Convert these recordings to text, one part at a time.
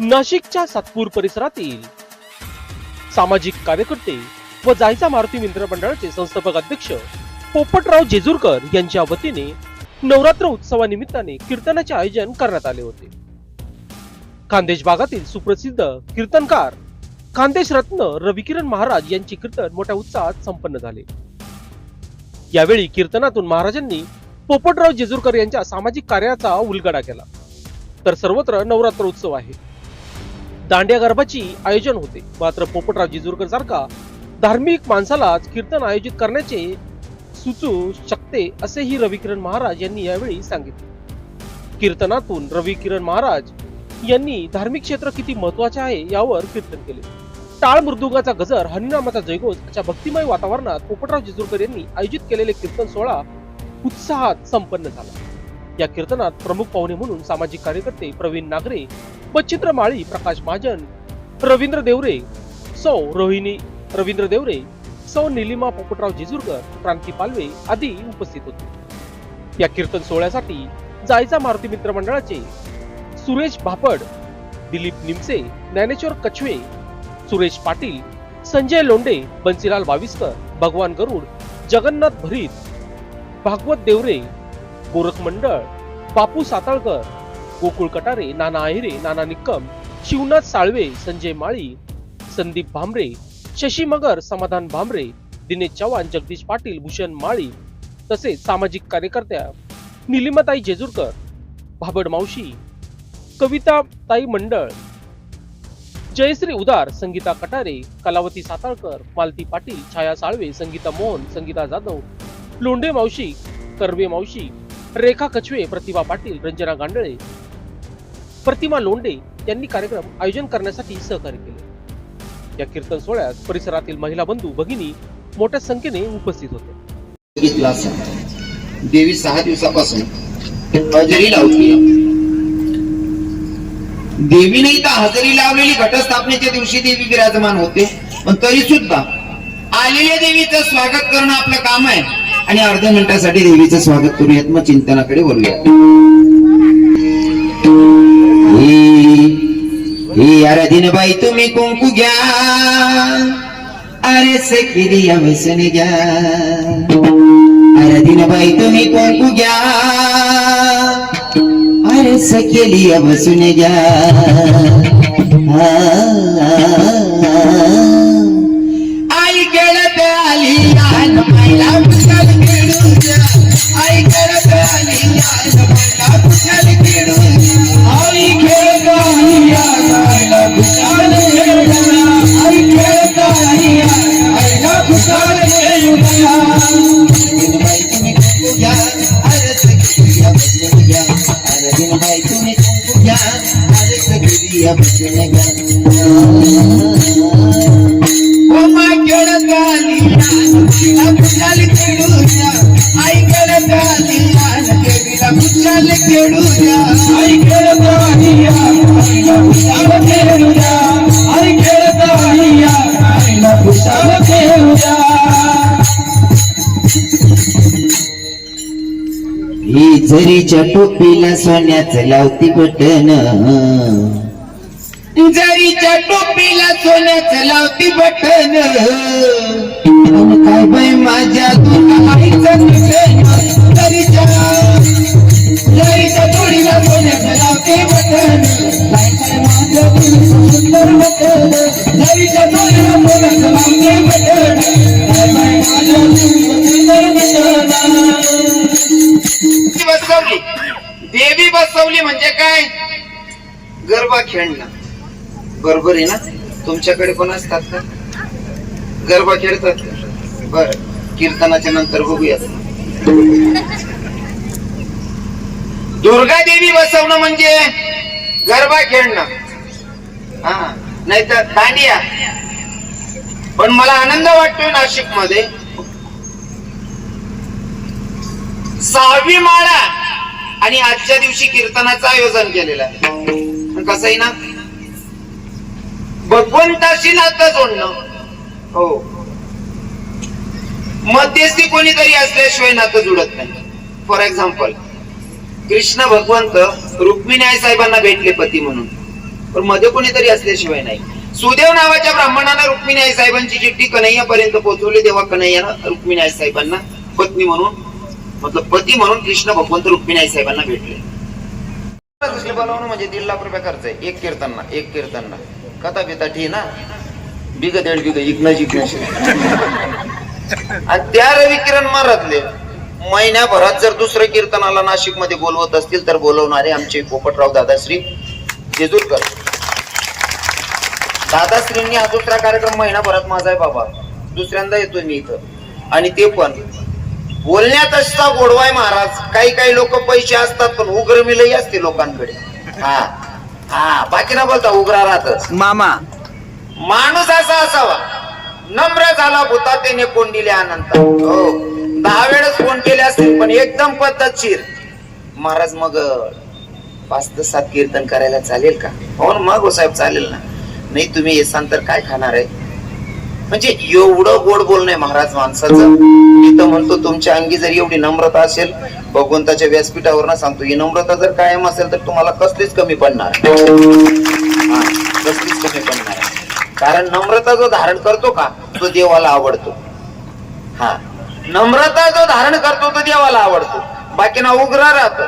नाशिकच्या सातपूर परिसरातील सामाजिक कार्यकर्ते व जायचा मारुती मित्र मंडळाचे संस्थापक अध्यक्ष पोपटराव जेजूरकर यांच्या वतीने नवरात्र उत्सवानिमित्ताने कीर्तनाचे आयोजन करण्यात आले होते. खानदेश भागातील सुप्रसिद्ध कीर्तनकार खानदेश रत्न रविकिरण महाराज यांचे कीर्तन मोठ्या उत्साहात संपन्न झाले. यावेळी कीर्तनातून महाराजांनी पोपटराव जेजूरकर यांच्या सामाजिक कार्याचा उलगडा केला. तर सर्वत्र नवरात्र उत्सव आहे. दांड्या गरबाची आयोजन होते. मात्र पोपटराव जिजूरकर सारखा धार्मिक माणसालाच कीर्तन आयोजित करण्याचे सुचू शकते असेही रविकिरण महाराज यांनी यावेळी सांगितले. कीर्तनातून रविकिरण महाराज यांनी धार्मिक क्षेत्र किती महत्त्वाचे आहे यावर कीर्तन केले. टाळ मृदुंगाचा गजर हरिनामाचा जयघोष अशा भक्तिमय वातावरणात पोपटराव जिजूरकर यांनी आयोजित केलेले कीर्तन सोहळा उत्साहात संपन्न झाला. या कीर्तनात प्रमुख पाहुणे म्हणून सामाजिक कार्यकर्ते प्रवीण नागरे बचित्र माळी प्रकाश महाजन रवींद्र देवरे सौ रोहिणी रवींद्र देवरे सौ निलिमा पोपटराव जेजूरकर क्रांती पालवे आदी उपस्थित होते. या कीर्तन सोहळ्यासाठी जायचा मारुती मित्र मंडळाचे सुरेश भापड दिलीप निमसे ज्ञानेश्वर कछवे सुरेश पाटील संजय लोंडे बन्सीलाल वाविस्कर भगवान गरुड जगन्नाथ भरीत भागवत देवरे गोरख मंडळ बापू साताळकर गोकुळ कटारे नाना आहिरे नाना निक्कम शिवनाथ साळवे संजय माळी संदीप भांबरे शशी मगर समाधान भांबरे दिनेश चव्हाण जगदीश पाटील भूषण माळी तसेच सामाजिक कार्यकर्त्या निलिमाताई जेजूरकर भाबड मावशी कविता ताई मंडळ जयश्री उदार संगीता कटारे कलावती साताळकर मालती पाटील छाया साळवे संगीता मोहन संगीता जाधव लोंढे मावशी कर्वे मावशी रेखा कछवे प्रतिभा पाटील रंजना गांडळे प्रतिमा लोंडे यांनी कार्यक्रम आयोजन करण्यासाठी सहकार्य केले. या कीर्तन सोहळ्यात परिसरातील महिला बंधू भगिनी मोठ्या संख्येने उपस्थित होते. देवी सहा दिवसापासून हजेरी लावली देवीने इथं हजेरी लावलेली घटस्थापनेच्या दिवशी देवी विराजमान होते. पण तरी सुद्धा आलेल्या देवीचं स्वागत करणं आपलं काम आहे. आणि अर्ध्या मिनिटासाठी देवीचं स्वागत करूयात मग चिंतनाकडे वळूया आराधीन बाई तुम्ही कुंकू घ्या. अरे सखिरी व्यसन घ्या. आराधीन बाई तुम्ही कुंकू घ्या. अरे सकेली बसून घ्या. ही झरीच्या टोपीला सोन्याचं लावती बटन. जरीच्या टोपीला सोन्याचं लावती बटन. काय बाय माझ्या तुला आईचं जरीच्या जरीच्या टोळीला सोन्याचं लावते बटन. सुंदर बटन. जरीच्या लावते बटन. काय माझ्या सुंदर बटन. बसवली. देवी बसवली म्हणजे काय? गरबा खेळणं. बरोबर आहे ना? तुमच्याकडे पण असतात का? गरबा खेळतात बर. कीर्तनाच्या नंतर बघूया दुर्गा देवी बसवणं म्हणजे गरबा खेळणं. हा. नाहीतर दांडिया. पण मला आनंद वाटतोय नाशिकमध्ये सहावी माळा आणि आजच्या दिवशी कीर्तनाचं आयोजन केलेलं आहे. कसं आहे ना? भगवंताशी नातं जोडणं. हो. मध्यस्थी कोणीतरी असल्याशिवाय नातं जुळत नाही. फॉर एक्झाम्पल कृष्ण भगवंत रुक्मिणी आई साहेबांना भेटले पती म्हणून. पण मध्ये कोणीतरी असल्याशिवाय नाही. सुदेव नावाच्या ब्राह्मणानं रुक्मिणी आई साहेबांची चिठ्ठी कन्हैयापर्यंत पोहोचवली तेव्हा कन्हैयानं रुक्मिणी आई साहेबांना पत्नी म्हणून मतलब पती म्हणून कृष्ण भगवंत रुक्मिणी आई साहेबांना भेटले. कृष्ण बनवणं म्हणजे दीड लाख रुपये खर्च आहे. एक कीर्तनना एक कीर्तनना. कथा बिता ठी ना? बिग देड बिग इकना जिंकणं आणि त्या रवी किरण महाराजले महिन्याभरात जर दुसरं कीर्तनाला नाशिकमध्ये बोलवत असतील तर बोलवणारे आमचे पोपटराव दादाश्री जेजूरकर. दादाश्रींनी हा दुसरा कार्यक्रम महिनाभरात माझा आहे बाबा. दुसऱ्यांदा येतोय मी इथं. आणि ते पण. बोलण्यात असता गोडवाय महाराज. काही काही लोक पैसे असतात पण उग्र मिलही असते लोकांकडे. हा. हा बाकी ना बोलता उग्रा राहतच मामा. माणूस असा असावा. नम्र झाला भूता त्याने कोंडिले अनंत? हो दहा वेळेस फोन केले असतील पण एकदम पद्धतशीर. महाराज मग पाच ते सात कीर्तन करायला चालेल का? हो मग हो साहेब चालेल ना. नाही तुम्ही येसान तर काय खाणार आहे? म्हणजे एवढं गोड बोलणं महाराज माणसाचं. मी तर म्हणतो तुमच्या अंगी जर एवढी नम्रता असेल भगवंताच्या व्यासपीठावर सांगतो ही नम्रता जर कायम असेल तर तुम्हाला कसलीच कमी पडणार कसलीच कमी पडणार कारण नम्रता जो धारण करतो का तो देवाला आवडतो. हा नम्रता जो धारण करतो तो देवाला आवडतो. बाकी ना उग्र राहतो.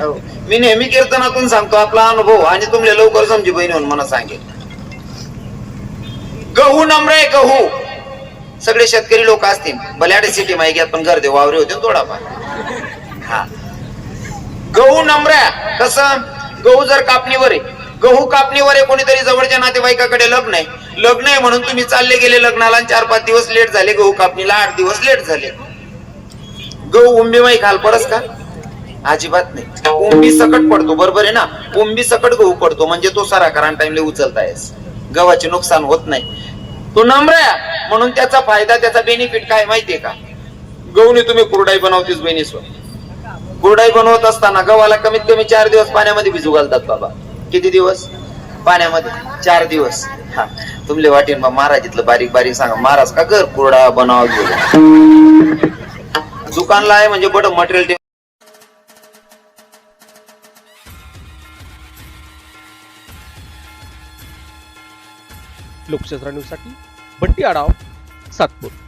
हो. मी नेहमी कीर्तनातून सांगतो आपला अनुभव आणि तुमले लवकर समजी बहिणी म्हणून मला सांगेल. गहू नम्र आहे गहू. सगळे शेतकरी लोक असतील. बल्याडे सिटी माहिती पण गर्दे वावरे होते हो थोडाफार. हा. गहू नम्र आहे. कसं? गहू जर कापणीवर आहे. गहू कापणीवर आहे कोणीतरी जवळच्या नातेवाईकाकडे लग्न आहे. लग्न आहे म्हणून तुम्ही चालले गेले लग्नाला चार पाच दिवस लेट झाले. गहू कापणीला आठ दिवस लेट झाले. गहू उंबीमाई खाल परस का? अजिबात नाही. उंबी सकट पडतो बरोबर आहे ना? उंबी सकट गहू पडतो. म्हणजे तो सारा कारण टाइमले उचलतायस गव्हाचे नुकसान होत नाही. तो नम्र आहे. म्हणून त्याचा फायदा त्याचा बेनिफिट काय माहितीये का? गहूने तुम्ही कुरडाई बनवतीस बहिणीसवर कुरडाई बनवत असताना गव्हाला कमीत कमी चार दिवस पाण्यामध्ये भिजू घालतात बाबा. किती दिवस? पाण्यामध्ये चार दिवस. हा. तुमले वाटेन बा महाराज इथलं बारीक बारीक सांगा. महाराज का कर कुरडा बनावा दुकानला आहे म्हणजे बड मटेरियल लोकशास्त्र न्यूजसाठी बंटी आडाव सातपूर.